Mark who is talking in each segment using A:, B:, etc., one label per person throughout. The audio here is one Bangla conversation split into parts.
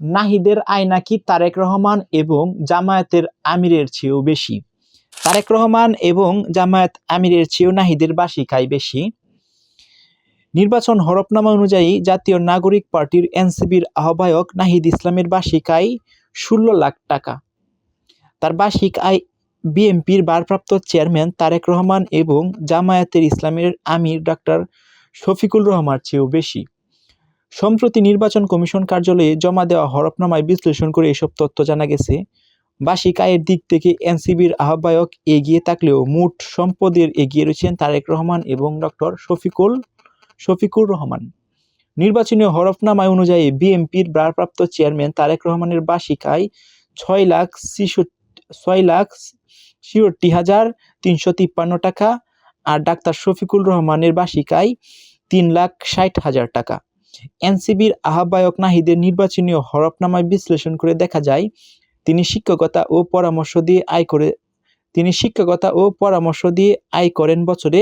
A: নাহিদের আয় নাকি তারেক রহমান এবং জামায়াতের আমিরের চেয়েও বেশি? তারেক রহমান এবং জামায়াত আমিরের চেয়েও নাহিদের বাসি খায় বেশি? নির্বাচন হরফনামা অনুযায়ী জাতীয় নাগরিক পার্টির এনসিবির আহ্বায়ক নাহিদ ইসলামের বার্ষিক আয় ষোলো লাখ টাকা। তার বার্ষিক আয় বিএনপির ভারপ্রাপ্ত চেয়ারম্যান তারেক রহমান এবং জামায়াতের ইসলামের আমির ডাক্তার শফিকুল রহমার চেয়েও বেশি। সম্প্রতি নির্বাচন কমিশন কার্যালয়ে জমা দেওয়া হরফনামায় বিশ্লেষণ করে এসব তথ্য জানা গেছে। বার্ষিক আয়ের দিক থেকে এনসিবির আহ্বায়ক এগিয়ে থাকলেও মোট সম্পদের এগিয়ে রয়েছেন তারেক রহমান এবং ডক্টর শফিকুল, শফিকুর রহমান। নির্বাচনী হরফনামায় অনুযায়ী বিএনপির ভারপ্রাপ্ত চেয়ারম্যান তারেক রহমানের বার্ষিক আয় ছয় লাখ ছয় লাখ ছিষট্টি হাজার তিনশো তিপ্পান্ন টাকা আর ডাক্তার শফিকুল রহমানের বার্ষিক আয় তিন লাখ ষাট হাজার টাকা। এনসিবির আহ্বায়ক নাহিদের নির্বাচনী হরফনামায় বিশ্লেষণ করে দেখা যায়, তিনি শিক্ষকতা ও পরামর্শ দিয়ে আয় করে, তিনি শিক্ষকতা ও পরামর্শ দিয়ে আয় করেন বছরে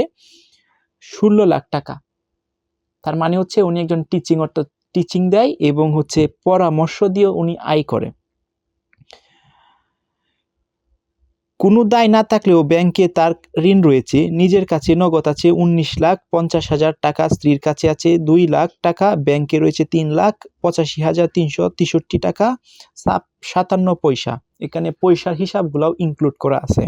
A: ষোলো লাখ টাকা। তার মানে হচ্ছে উনি একজন টিচিং অর্থাৎ টিচিং দেয় এবং হচ্ছে পরামর্শ দিয়ে উনি আয় করে। কোনো দায় না থাকলেও ব্যাংকে তার ঋণ রয়েছে। নিজের কাছে নগদ আছে উনিশ লাখ পঞ্চাশ হাজার টাকা, স্ত্রীর কাছে আছে দুই লাখ টাকা, ব্যাংকে রয়েছে তিন লাখ পঁচাশি হাজার তিনশো তেষট্টি টাকা সাতান্ন পয়সা। এখানে পয়সার হিসাবগুলোও ইনক্লুড করা আছে।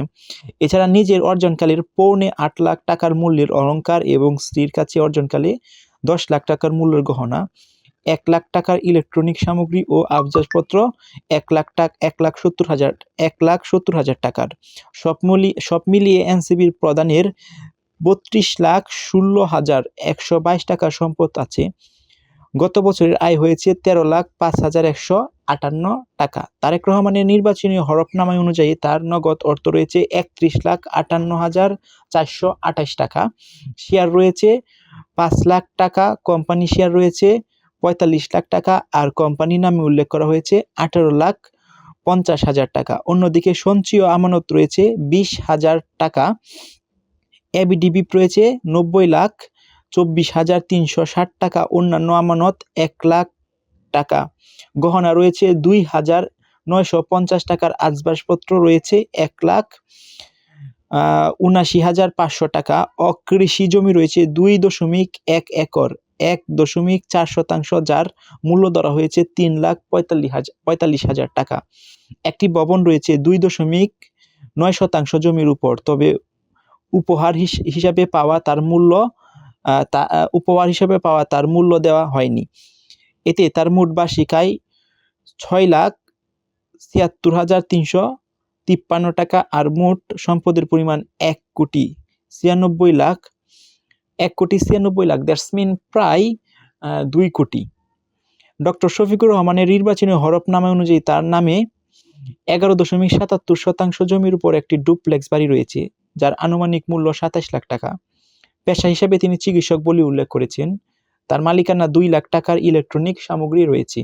A: এছাড়া নিজের অর্জনকালের পৌনে আট লাখ টাকার মূল্যের অলংকার এবং স্ত্রীর কাছে অর্জনকালে দশ লাখ টাকার মূল্যের গহনা। এক লাখ টাকার ইলেকট্রনিক সামগ্রী ও আবজাসপত্র এক লাখ টাকা, এক লাখ সত্তর হাজার, এক লাখ সত্তর হাজার টাকার। সব মিলিয়ে সব মিলিয়ে এনসিবির প্রদানের বত্রিশ লাখ ষোলো হাজার একশো বাইশ টাকার সম্পদ আছে। গত বছরের আয় হয়েছে তেরো লাখ পাঁচ হাজার একশো আটান্ন টাকা। তারেক রহমানের নির্বাচনী হরফনামায় অনুযায়ী তার নগদ অর্থ রয়েছে একত্রিশ লাখ আটান্ন হাজার চারশো আঠাশ টাকা। শেয়ার রয়েছে পাঁচ লাখ টাকা কোম্পানি শেয়ার রয়েছে পঁয়তাল্লিশ লাখ টাকা আর কোম্পানির নামে উল্লেখ করা হয়েছে আঠারো লাখ পঞ্চাশ হাজার টাকা। অন্যদিকে সঞ্চয় আমানত রয়েছে বিশ হাজার টাকা। এবিডিবি রয়েছে নব্বই লাখ চব্বিশ হাজার তিনশো ষাট টাকা। অন্যান্য আমানত এক লাখ টাকা। গহনা রয়েছে দুই হাজার নয়শো পঞ্চাশ টাকার। আসবাবপত্র রয়েছে এক লাখ উনাশি হাজার পাঁচশো টাকা। অকৃষি জমি রয়েছে দুই দশমিক এক একর। এক দশমিক চার শতাংশ, যার মূল্য ধরা হয়েছে তিন লাখ পঁয়তাল্লিশ হাজার পঁয়তাল্লিশ হাজার টাকা। একটি ভবন রয়েছে দুই দশমিক নয় শতাংশ জমির উপর, তবে উপহার হিসাবে পাওয়া তার মূল্য তা উপহার হিসাবে পাওয়া তার মূল্য দেওয়া হয়নি। এতে তার মোট বার্ষিক আয় ছয় লাখ ছিয়াত্তর হাজার তিনশো তিপ্পান্ন টাকা আর মোট সম্পদের পরিমাণ এক কোটি ছিয়ানব্বই লাখ এক কোটি ছিয়ানব্বই লাখ, দ্যাটস মিন প্রায় দুই কোটি। ডক্টর শফিকুর রহমানের নির্বাচনী হরফনামা অনুযায়ী তার নামে এগারো দশমিক সাতাত্তর শতাংশ জমির উপর একটি ডুপ্লেক্স বাড়ি রয়েছে, যার আনুমানিক মূল্য সাতাশ লাখ টাকা। পেশা হিসেবে তিনি চিকিৎসক বলে উল্লেখ করেছেন। তার মালিকানা দুই লাখ টাকার ইলেকট্রনিক সামগ্রী রয়েছে।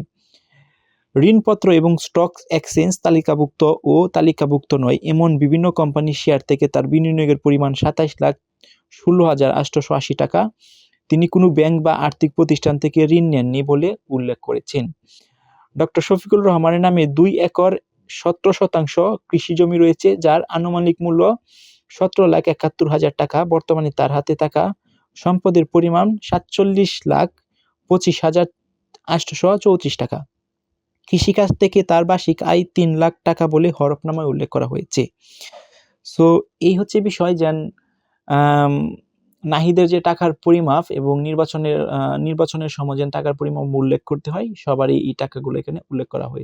A: ঋণপত্র এবং স্টক এক্সচেঞ্জ তালিকাভুক্ত ও তালিকাভুক্ত নয়, এমন বিভিন্ন কোম্পানির শেয়ার থেকে তার বিনিয়োগের পরিমাণ সাতাশ লাখ ষোলো হাজার আটশোশো আশি টাকা। তিনি কোনো ব্যাংক বা আর্থিক প্রতিষ্ঠান থেকে ঋণ নেননি বলে উল্লেখ করেছেন। ডক্টর শফিকুল রহমানের নামে দুই একর সতেরো শতাংশ কৃষি জমি রয়েছে, যার আনুমানিক মূল্য সতেরো লাখ একাত্তর হাজার টাকা। বর্তমানে তার হাতে থাকা সম্পদের পরিমাণ সাতচল্লিশ লাখ পঁচিশ হাজার আটশোশো চৌত্রিশ টাকা। কৃষিকাজ থেকে তার বার্ষিক আয় তিন লাখ টাকা বলে হরফনামায় উল্লেখ করা হয়েছে। সো, এই হচ্ছে বিষয়। যেন নাহিদের যে টাকার পরিমাপ এবং নির্বাচনের নির্বাচনের সময় যে টাকার পরিমাপ উল্লেখ করতে হয়, সবারই এই টাকাগুলো এখানে উল্লেখ করা হয়েছে।